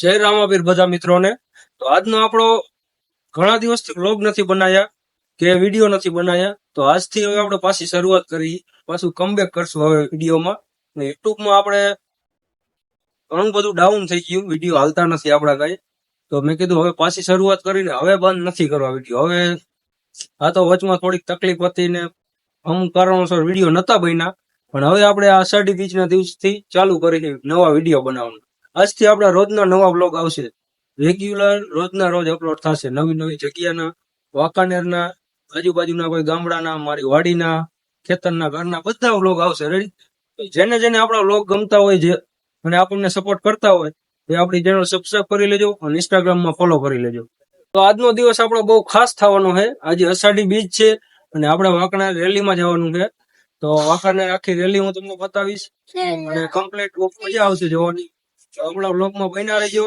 જય રામાબીર બધા મિત્રોને. તો આજનો આપણો ઘણા દિવસથી વ્લોગ નથી બનાયા કે વીડિયો નથી બનાયા, તો આજથી હવે આપણે પાછી શરૂઆત કરી, પાછું કમબેક કરશું હવે વિડીયોમાં યુટ્યુબમાં આપણે ઘણું બધું ડાઉન થઈ ગયું વીડિયો હાલતા નથી આપણા કઈ. તો મેં કીધું હવે પાછી શરૂઆત કરીને હવે બંધ નથી કરવા વીડિયો હવે આ તો વચમાં થોડીક તકલીફ હતી ને અમુક કારણોસર વીડિયો નતા બન્યા. પણ હવે આપણે આ અષાઢી બીજના દિવસથી ચાલુ કરી નવા વીડિયો બનાવવાનું. આજથી આપણા રોજના નવા બ્લોગ આવશે. રેગ્યુલર રોજના રોજ અપલોડ થશે. નવી નવી જગ્યાના વાંકાનેરના આજુબાજુના કોઈ ગામડાના મારી વાડીના ખેતરના ઘરના બધા બ્લોગ આવશે. રેડી જેને જેને આપણા બ્લોગ ગમતા હોય જે અને આપણને સપોર્ટ કરતા હોય એ આપણી ચેનલ સબસ્ક્રાઈબ કરી લેજો અને ઇન્સ્ટાગ્રામમાં ફોલો કરી લેજો. તો આજનો દિવસ આપણો બહુ ખાસ થવાનો છે. આજે અષાઢી બીજ છે અને આપણે વાંકણા રેલીમાં જવાનું છે. તો વાંકાનેર આખી રેલી હું તમને બતાવીશ. અને કમ્પ્લીટ મજા આવશે જોવાની. તો આપણા બ્લોગમાં બન્યા રહેજો.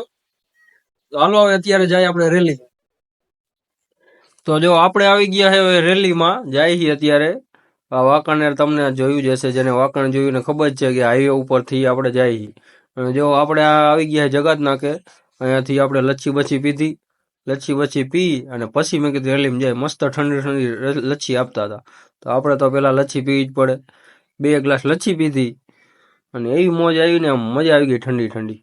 હાલો અત્યારે જાય આપણે રેલી તો જો આપણે આવી ગયા છે રેલીમાં જાય છે અત્યારે. આ વાંકાનેર તમને જોયું જ હશે, જેને વાંકાનેર જોયું ને ખબર છે કે હાઈવે ઉપરથી આપણે જાય છીએ. અને જો આપણે આવી ગયા જગત નાકે અહીંયાથી આપણે લચ્છી બચ્છી પીધી. લચ્છી બચ્છી પી અને પછી મેં કીધું રેલીમાં જાય. મસ્ત ઠંડી ઠંડી લચ્છી આપતા હતા. તો આપણે તો પેલા લચ્છી પીવી જ પડે. બે ગ્લાસ લચ્છી પીધી. અને એવી મોજ આવી ને આમ મજા આવી ગઈ ઠંડી ઠંડી.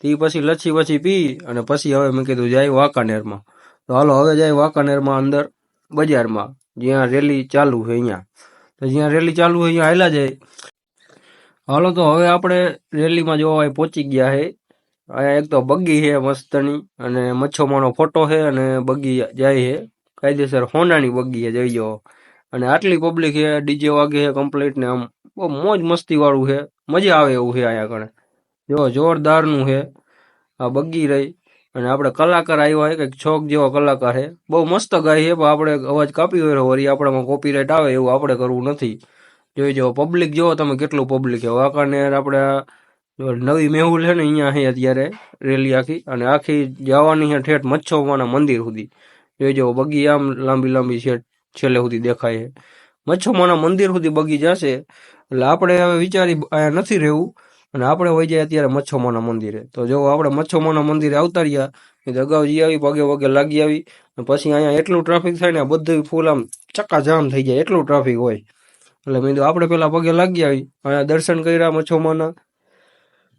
તે પછી લચ્છી વચ્છી પી અને પછી હવે મેં કીધું જાય વાંકાનેરમાં. તો હાલો, હવે જાય વાંકાનેરમાં અંદર બજારમાં, જ્યાં રેલી ચાલુ છે અહીંયા. તો જ્યાં રેલી ચાલુ હોય અહીંયા હાલ્યા જાય. હાલો, તો હવે આપણે રેલીમાં જોવા પહોંચી ગયા છે અહીંયા એક તો બગી છે મસ્તની અને મચ્છોમાનો ફોટો છે અને બગી જાય છે કાયદેસર હોનાની બગી છે જઈ જાઓ અને આટલી પબ્લિક છે ડીજે વાગે છે કમ્પ્લીટ ને આમ બહુ મોજ મસ્તી વાળું છે મજા આવે એવું છે અહીંયા કણે. જો જોરદારનું છે. આ બગી રહી. અને આપણે કલાકાર આવ્યો હોય, કંઈક છોક જેવો કલાકાર છે. બહુ મસ્ત ગાય છે, પણ આપણે અવાજ કાપી હોય વળી આપણામાં કોપીરાઇટ આવે એવું આપણે કરવું નથી. જોઈ જુઓ પબ્લિક જુઓ તમે કેટલું પબ્લિક છે. વાંકાનેર આપણે નવી મેહુલ છે ને અહીંયા છે અત્યારે, રેલી આખી. અને આખી જવાની છે ઠેઠ મચ્છોમાના મંદિર સુધી. જોઈ જુઓ બગી આમ લાંબી લાંબી છે, છેલ્લે સુધી દેખાય છે. મચ્છોમાના મંદિર સુધી બગી જશે. એટલે આપણે હવે વિચારી અહીંયા નથી રહેવું. અને આપણે વહી જાય અત્યારે મચ્છોમાના મંદિરે. તો જો આપણે મચ્છોમાના મંદિરે આવતા રહ્યા અગાઉ જઈ આવી, પગે પગે લાગી આવી. અને પછી અહીંયા એટલું ટ્રાફિક થાય ને બધું ફૂલ આમ ચક્કાજામ થઈ જાય, એટલું ટ્રાફિક હોય. એટલે મેં આપણે પેલા પગે લાગી આવી. અહીંયા દર્શન કર્યા મચ્છમાના.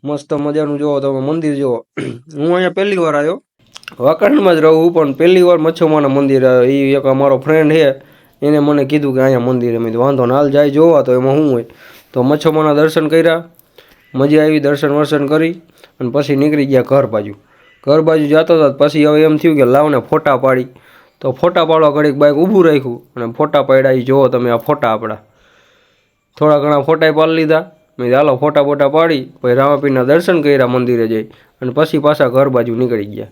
મસ્ત મજાનું જોવો તમે મંદિર જોવો હું અહીંયા પહેલી વાર આવ્યો વાંકાનેરમાં જ રહું પણ પહેલી વાર મચ્છમાના મંદિર આવ્યો. એ એક અમારો ફ્રેન્ડ છે. એને મને કીધું કે અહીંયા મંદિર મેં વાંધો હાલ જાય જોવા. તો એમાં શું હોય? તો મચ્છોમાના દર્શન કર્યા. મજા આવી, દર્શન વર્શન કરી અને પછી નીકળી ગયા ઘર બાજુ. ઘર બાજુ જતો હતા, પછી હવે એમ થયું કે લાવને ફોટા પાડી. તો ફોટા પાડવા ઘડીક બાઈક ઊભું રાખ્યું અને ફોટા પાડ્યા એ જોવો તમે આ ફોટા આપણા. થોડા ઘણા ફોટા પાડી લીધા. મેં ચાલો ફોટા ફોટા પાડી. પછી રામાપીરના દર્શન કર્યા મંદિરે જઈ અને પછી પાછા ઘર બાજુ નીકળી ગયા.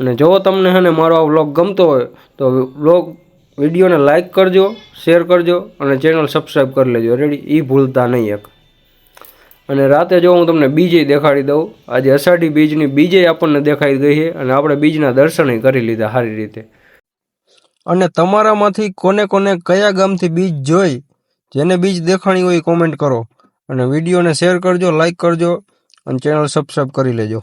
અને જો તમને હે ને મારો આ વ્લોગ ગમતો હોય, તો વ્લોગ વિડીયોને લાઇક કરજો, શેર કરજો અને ચેનલ સબસ્ક્રાઈબ કરી લેજો. રેડી એ ભૂલતા નહીં એક. અને રાતે જો હું તમને બીજે દેખાડી દઉં, આજે અષાઢી બીજની બીજે આપણને દેખાઈ ગઈ છે અને આપણે બીજના દર્શનય કરી લીધા સારી રીતે. અને તમારામાંથી કોને કોને કયા ગામથી બીજ જોઈ, જેને બીજ દેખાણી હોય કોમેન્ટ કરો. અને વિડીયોને શેર કરજો લાઇક કરજો અને ચેનલ સબસ્ક્રાઈબ કરી લેજો.